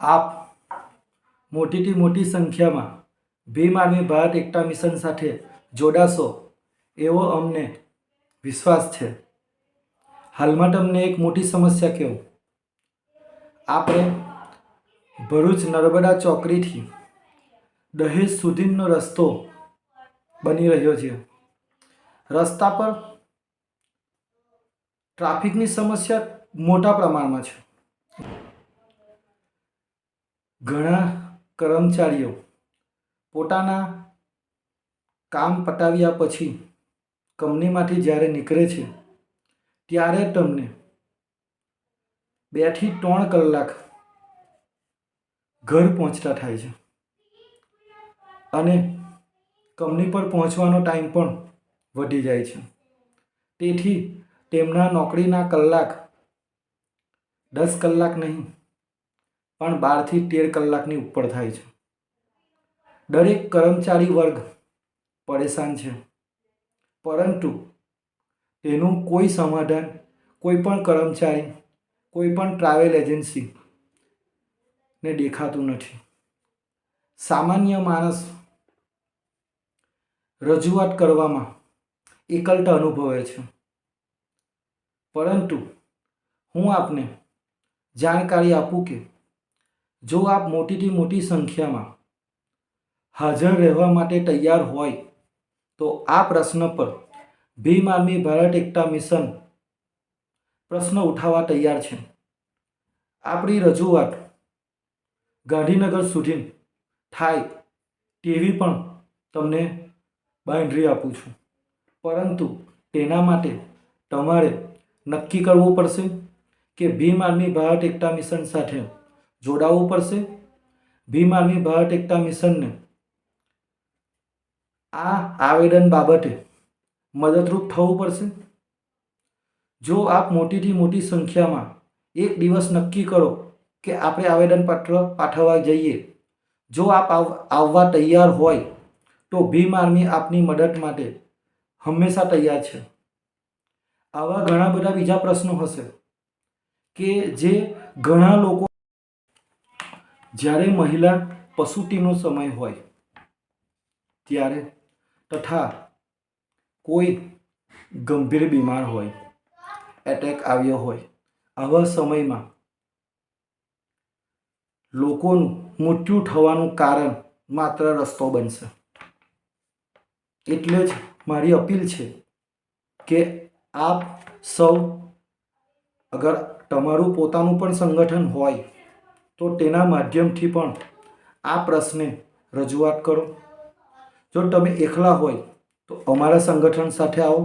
આપ મોટીથી મોટી સંખ્યામાં ભીમ આર્મી ભારત એકતા મિશન સાથે જોડાશો એવો અમને વિશ્વાસ છે. હાલમાં તમને એક મોટી સમસ્યા કહું આપણે ભરૂચ નર્મદા ચોકડીથી દહેજ સુધીનો રસ્તો બની રહ્યો છે. રસ્તા પર ટ્રાફિકની સમસ્યા મોટા પ્રમાણમાં છે. ઘણા કર્મચારીઓ પોતાના કામ પતાવ્યા પછી કંપનીમાંથી જ્યારે નીકળે છે, ત્યારે તમને બેથી ત્રણ કલાક ઘર પહોંચતા થાય છે. અને કંપની પર પહોંચવાનો ટાઈમ પણ વધી જાય છે. તેથી તેમના નોકરીના કલાક, દસ કલાક નહીં પણ બારથી તેર કલાકની ઉપર થાય છે. દરેક કર્મચારી વર્ગ પરેશાન છે. પરંતુ તેનું કોઈ સમાધાન, કોઈ પણ કર્મચારી, કોઈ પણ ટ્રાવેલ એજન્સી ને દેખાતું નથી. સામાન્ય માણસ રજૂઆત કરવામાં એકલતા અનુભવે છે. પરંતુ હું આપને જાણકારી આપું કે જો આપ મોટીથી મોટી સંખ્યામાં હાજર રહેવા માટે તૈયાર હોય, તો આ પ્રશ્ન પર ભીમ આર્મી ભારત એકતા મિશન પ્રશ્ન ઉઠાવવા તૈયાર છે. આપણી રજૂઆત ગાંધીનગર સુધી થાય તેવી પણ તમને બાંધરી આપું છું. પરંતુ તેના માટે તમારે નક્કી કરવું પડશે કે ભીમ આર્મી ભારત એકતા મિશન સાથે જોડાવવું પડશે. ભીમ આર્મી ભારત એકતા મિશનને આ આવેદન બાબતે મદદરૂપ થવું પડશે. જો આપ મોટીથી મોટી સંખ્યામાં એક દિવસ નક્કી કરો કે આપણે આવેદનપત્ર પાઠવવા જઈએ, જો આપ આવ- આવવા તૈયાર હોય, તો ભીમ આર્મી આપની મદદ માટે હંમેશા તૈયાર છે. આવા ઘણા બધા બીજા પ્રશ્નો હશે કે જે ઘણા લોકો જ્યારે મહિલા પસુટીનો સમય હોય, ત્યારે તથા કોઈ ગંભીર બીમાર હોય, એટેક આવ્યો હોય, આવા સમયમાં લોકોનું મૃત્યુ થવાનું કારણ માત્ર રસ્તો બનશે. એટલે જ મારી અપીલ છે કે આપ સૌ અગર તમારું પોતાનું પણ સંગઠન હોય તો તેના માધ્યમથી પણ આ પ્રશ્ને રજૂઆત કરો. જો તમે એકલા હોય તો અમારા સંગઠન સાથે આવો.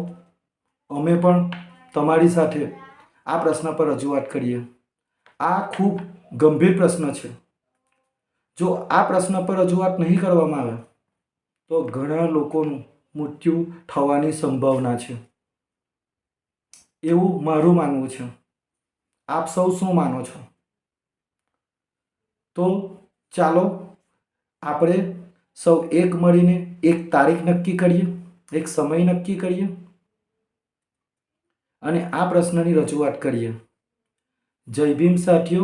અમે પણ તમારી સાથે આ પ્રશ્ન પર રજૂઆત કરીએ. આ ખૂબ ગંભીર પ્રશ્ન છે. જો આ પ્રશ્ન પર રજૂઆત નહીં કરવામાં આવે, તો ઘણા લોકોનું મૃત્યુ થવાની સંભાવના છે. એવું મારું માનવું છે. આપ સૌ શું માનો છો? તો ચાલો આપણે સૌ એક મળીને એક તારીખ નક્કી કરીએ, એક સમય નક્કી કરીએ અને આ પ્રશ્નની રજૂઆત કરીએ. જય ભીમ સાથીઓ.